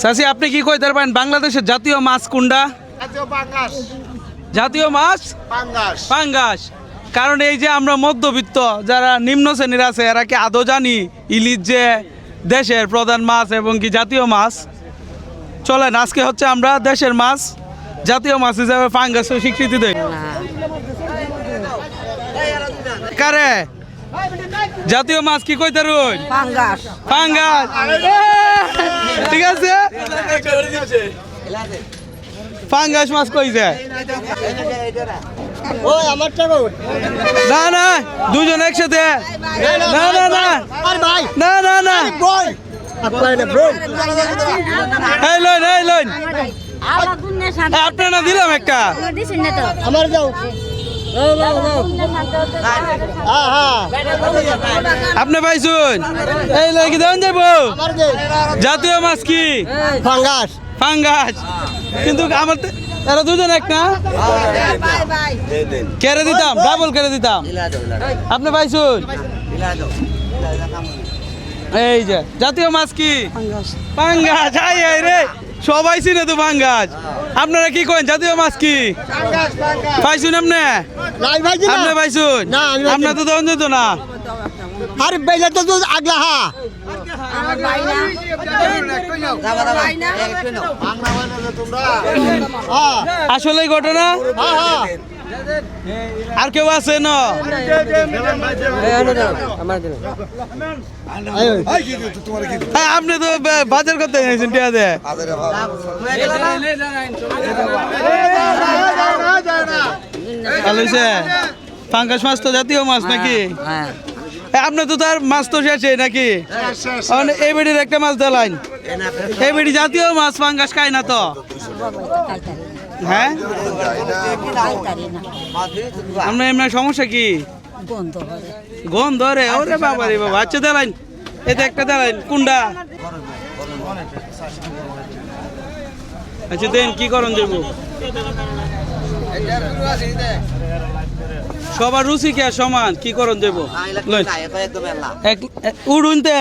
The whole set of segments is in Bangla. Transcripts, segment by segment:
চাচি আপনি কি কইতে পারেন বাংলাদেশের জাতীয় মাছ কোনটা? জাতীয় মাছ? পাঙ্গাস। পাঙ্গাস। কারণ এই যে আমরা মধ্যবিত্ত যারা নিম্ন শ্রেণির আছে এরা কি আদৌ জানি ইলিশ যে দেশের প্রধান মাছ এবং কি জাতীয় মাছ? চলেন আজকে হচ্ছে আমরা দেশের মাছ জাতীয় মাছ হিসাবে পাঙ্গাসের স্বীকৃতি দেয় কারে? জাতীয় মাছ কি কইতে রুন পাঙ্গাস। পাঙ্গাস। ঠিক আছে? পাঙ্গাস মাছ কইছে না না দুজন একসাথে। না না না। আর ভাই না না না। আপনার দিলাম একটা। আমার দিছেন না তো? আমার যাও আপনি পাইছুন? এই কি দেন যাব জাতীয় মাছ কি? পাঙ্গাস পাঙ্গাস কিন্তু আমার এরা দুজন এক না? কেড়ে দিতাম ডাবল কেড়ে দিতাম। আপনি পাইছুন? এই যে জাতীয় মাছ কি? পাঙ্গাস আই আই রে। সবাই চিনে তো পাঙ্গাস আপনারা কি করেন? জাতীয় মাছ কি? পাইছুন আপনি? জি আপনি পাইছুন? আপনার তো দন যেত না। আরে বেলে তো তো আগলা হা। আমার ভাই না। ভাই না বাংলা বলে তোমরা হ্যাঁ। আসলে ঘটনা? হ্যাঁ হ্যাঁ। আর কেউ আছে না? হ্যাঁ আপনি তো বাজার করতে গেছেন টিয়া দে। পাঙ্কাশ মাছ তো জাতীয় মাছ নাকি? হ্যাঁ। এ, আপনি তো তার মাছ তো শেষে নাকি? মানে এই বেডির একটা মাছ দিলাইন। এই বেডি জাতীয় মাছ পাঙ্কাশ খায় না তো? হ্যাঁ? আপনার এমনি সমস্যা কি? গন্ধ রে, ওরে বাবা রে বাবা। আচ্ছা দেলাইন। এতে একটা দেলাইন। কুন্ডা আচ্ছা দেন, কি করন দেব সবার রুচি কে সমান? কি করন দেব? উড়ুন তে?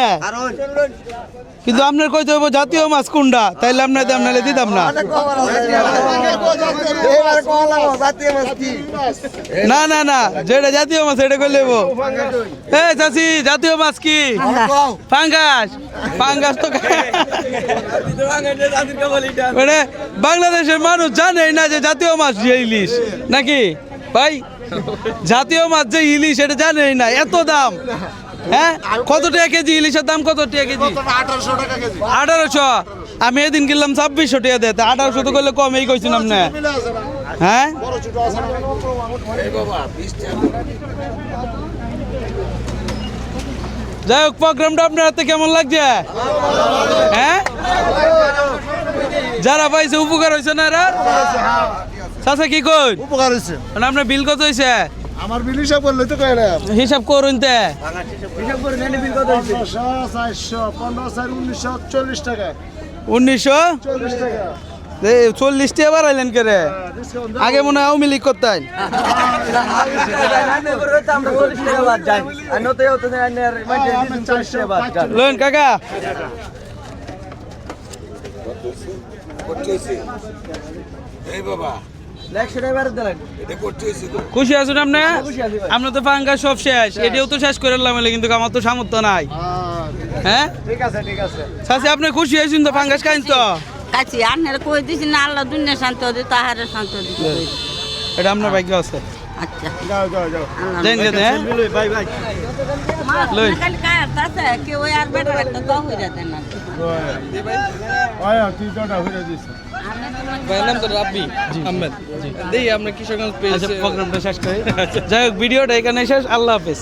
কিন্তু আপনার কইতে হইব জাতীয় মাছ কুন্ডা তাইলে আপনার দাম নাইলে দিতাম না। না না না যেটা জাতীয় মাছ এটা কই লেব এ চাচি জাতীয় মাছ কি? পাঙ্গাস পাঙ্গাস তো মানে বাংলাদেশের মানুষ জানেই না যে জাতীয় মাছ ইলিশ। নাকি? ভাই জাতীয় মাছ যে ইলিশ এটা জানেই না এত দাম। হ্যাঁ? কত টাকা কেজি? ইলিশের দাম কত টাকা কেজি? আঠারোশো টাকা কেজি। আঠারোশো? আমি এদিন কিনলাম ছাব্বিশশো টাকা দিয়ে আঠারোশো তো করলে কমেই কইছিলাম না। হ্যাঁ? বড় ছোট আছে না? যাই হোক প্রোগ্রামটা আপনার হাতে কেমন লাগছে? হ্যাঁ? যারা পাইছে উপকার হয়েছে না এরা? চাচা কি কই উপকার হয়েছে মানে আপনার বিল কত হয়েছে আমার বিল হিসাব করলে তো কয় না হিসাব করুন তে। পনেরো চার উনিশশো চল্লিশ টাকা উনিশশো চল্লিশ টাকা চল্লিশ টাকা বাড়াইলেন কে রে? আগে মনে হয় আওয়ামী লীগ করতেন। খুশি আছেন আপনি? আমরা তো পাঙ্গা সব শেষ। এটাও তো শেষ করে এলাম কিন্তু আমার তো সামর্থ্য নাই। হ্যাঁ ঠিক আছে ঠিক আছে চাচি আপনি খুশি হয়েছেন তো পাঙ্গাস খাইন তো? কাছি আনের কই দিছি না আল্লাহ দুনিয়া শান্ত দি তাহারে শান্ত দি এটা আপনার ভাগ্য আছে। আচ্ছা। যাও যাও যাও। হ্যাঁ? ভাই ভাই যাই হোক ভিডিওটা এখানে শেষ আল্লাহ হাফেজ